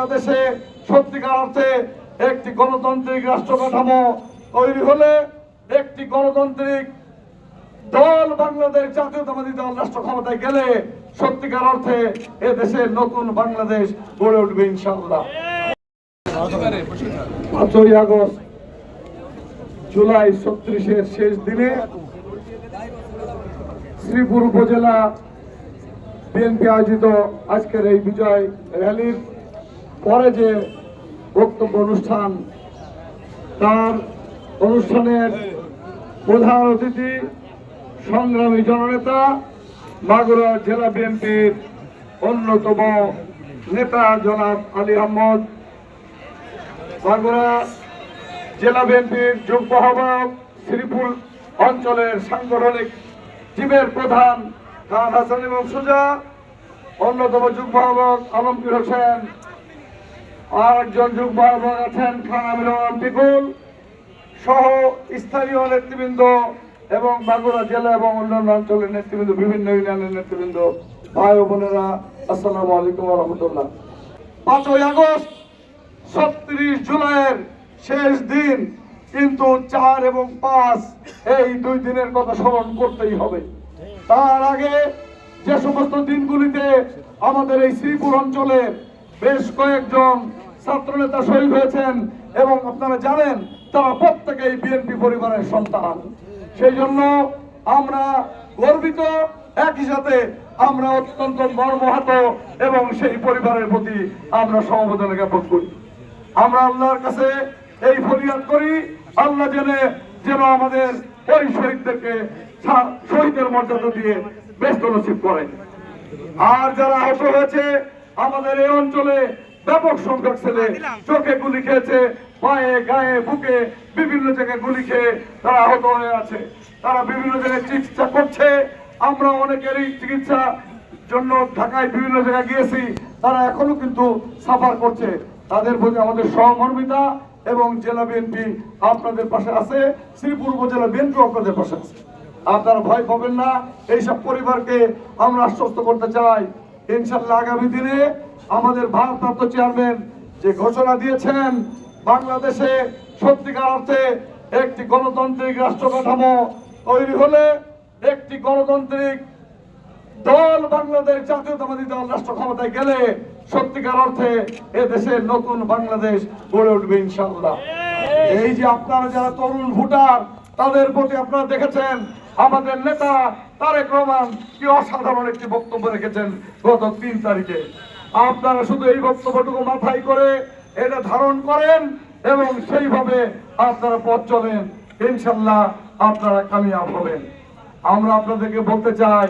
বাংলাদেশে সত্যিকার অর্থে একটি গণতান্ত্রিক রাষ্ট্র কাঠামো তৈরি হলে একটি গণতান্ত্রিক দল বাংলাদেশ, জাতীয়তাবাদী দল রাষ্ট্র ক্ষমতায় গেলে সত্যিকার অর্থে এ দেশের নতুন বাংলাদেশ গড়ে উঠবে ইনশাআল্লাহ। পাঁচই আগস্ট, জুলাই ছত্রিশের শেষ দিনে শ্রীপুর উপজেলা বিএনপি আয়োজিত আজকের এই বিজয় র্যালির পরে যে বক্তব্য অনুষ্ঠান, তার অনুষ্ঠানের প্রধান অতিথি, সংগ্রামী জননেতা, মাগুরা জেলা বিএনপির অন্যতম নেতা জনাব আলী আহমদ, মাগুরা জেলা বিএনপির যুগ্ম আহ্বায়ক শ্রীপুর অঞ্চলের সাংগঠনিক টিমের প্রধান খান হাসান এবং সুজা, অন্যতম যুগ্ম আহ্বায়ক আলমগীর হোসেন আর একজন যুগ্ম আহ্বায়ক আছেন, খান আমির সহ স্থানীয় নেতৃবৃন্দ এবং বাঁকুড়া জেলা এবং অন্যান্য অঞ্চলের নেতৃবৃন্দ, বিভিন্ন ইউনিয়নের নেতৃবৃন্দ, ভাই বোনেরা, আসসালামু আলাইকুম রহমতুল্লাহ। পাঁচই আগস্ট, ছত্রিশ জুলাইয়ের শেষ দিন, কিন্তু চার এবং পাঁচ এই দুই দিনের কথা স্মরণ করতেই হবে। তার আগে যে সমস্ত দিনগুলিতে আমাদের এই শ্রীপুর অঞ্চলে বেশ কয়েকজন ছাত্রনেতা শহীদ হয়েছেন এবং আপনারা জানেন তারা প্রত্যেকেই বিএনপি পরিবারের সন্তান। সেই জন্য আমরা গর্বিত, একই সাথে আমরা অত্যন্ত মর্মাহত এবং সেই পরিবারের প্রতি আমরা সমবেদনা জ্ঞাপন করি। আমরা আল্লাহর কাছে এই ফরিয়াদ করি, আল্লাহ জেনে যেন আমাদের ওই শহীদদেরকে শহীদের মর্যাদা দিয়ে ব্যস্ত নসিব করেন। আর যারা আহত হয়েছে আমাদের এই অঞ্চলে ব্যাপক সংখ্যক ছেলে চোখে গুলি খেয়েছে, পায়ে, গায়ে, বুকে বিভিন্ন জায়গায় গুলি খেয়ে তারা আহত হয়ে আছে। তারা বিভিন্ন জায়গায় চিকিৎসা করছে। আমরা অনেকেরই চিকিৎসা জন্য ঢাকায় বিভিন্ন জায়গায় গিয়েছি। তারা এখনও কিন্তু সাফার করছে। তাদের প্রতি আমাদের সহমর্মিতা এবং জেলা বিএনপি আপনাদের পাশে আছে। শ্রীপুর উপজেলা বিএনপি আপনাদের পাশে আছে। আপনারা ভয় পাবেন না। এইসব পরিবারকে আমরা আশ্বস্ত করতে চাই। ইনশাল্লাহ আগামী দিনে আমাদের ভারপ্রাপ্ত চেয়ারম্যান যে ঘোষণা দিয়েছেন, বাংলাদেশে সত্যিকার অর্থে একটি গণতান্ত্রিক রাষ্ট্র কাঠামো তৈরি হলে একটি গণতান্ত্রিক দল, বাংলাদেশ জাতীয়তাবাদী দল, রাষ্ট্র ক্ষমতায় গেলে সত্যিকার অর্থে এ দেশের নতুন বাংলাদেশ গড়ে উঠবে ইনশাআল্লাহ। এই যে আপনারা যারা তরুণ ভোটার, তাদের প্রতি আপনারা দেখেছেন, আমাদের নেতা তারেক রহমান কি অসাধারণ একটি বক্তব্য রেখেছেন গত তিন তারিখে। আপনারা শুধু এই বক্তব্যটুকু মাথায় করে এটা ধারণ করেন এবং সেইভাবে আপনারা পথ চলেন। ইনশাল্লাহ আপনারা কামিয়াব হবেন। আমরা আপনাদেরকে বলতে চাই,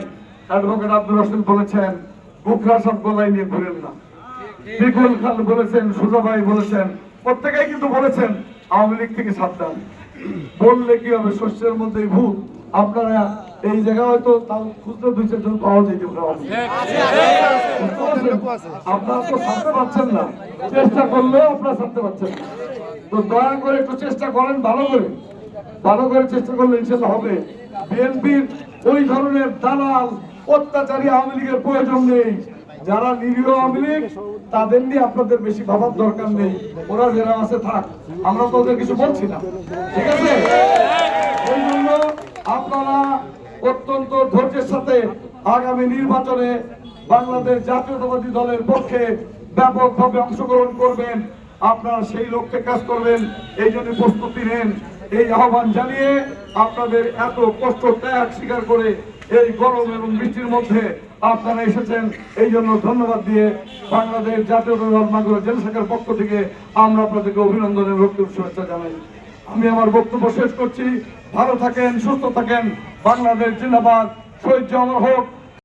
অ্যাডভোকেট আব্দুল রশিদ বলেছেন বুকরা সব গলায় নিয়ে ঘুরেন না। বিপুল খান বলেছেন সুজা ভাই বলেছেন, প্রত্যেকেই কিন্তু বলেছেন, আওয়ামী লীগ থেকে সাবধান। বললে কি হবে? শস্যের মধ্যে ভূত। আপনারা এই জায়গায় হয়তো তাও খুঁজতে দুই চারজন পাওয়া যেতে পারে আওয়ামী লীগ। বুঝতে পারছেন? আপনারা তো না। চেষ্টা করলেও আপনারা তো দয়া করে একটু চেষ্টা করেন ভালো করে। ভালো করে চেষ্টা করলে ইনশাল্লাহ হবে। বিএনপির ওই ধরনের দালাল, অত্যাচারী আওয়ামী লীগের প্রয়োজন নেই। যারা নিরীহ আওয়ামী লীগ, তাদের নিয়ে আপনাদের বেশি ভাবার দরকার নেই। ওরা যারা আছে, থাক। আমরা তো ওদের কিছু বলছি না। ঠিক আছে? এই জন্য আপনারা অত্যন্ত ধৈর্যের সাথে আগামী নির্বাচনে বাংলাদেশ জাতীয়তাবাদী দলের পক্ষে ব্যাপকভাবে অংশগ্রহণ করবেন। আপনারা সেই লক্ষ্যে কাজ করবেন, এই জন্য প্রস্তুতি নেন। এই আহ্বান জানিয়ে আপনাদের এত কষ্ট ত্যাগ স্বীকার করে এই গরম এবং বৃষ্টির মধ্যে আপনারা এসেছেন, এই জন্য ধন্যবাদ দিয়ে বাংলাদেশ জাতীয় দল মাগুরা জেলা শাখার পক্ষ থেকে আমরা আপনাদেরকে অভিনন্দনের রক্ত শুভেচ্ছা জানাই। আমি আমার বক্তব্য শেষ করছি। ভালো থাকেন, সুস্থ থাকেন। বাংলাদেশ জিন্দাবাদ। শহীদ জমর হোক।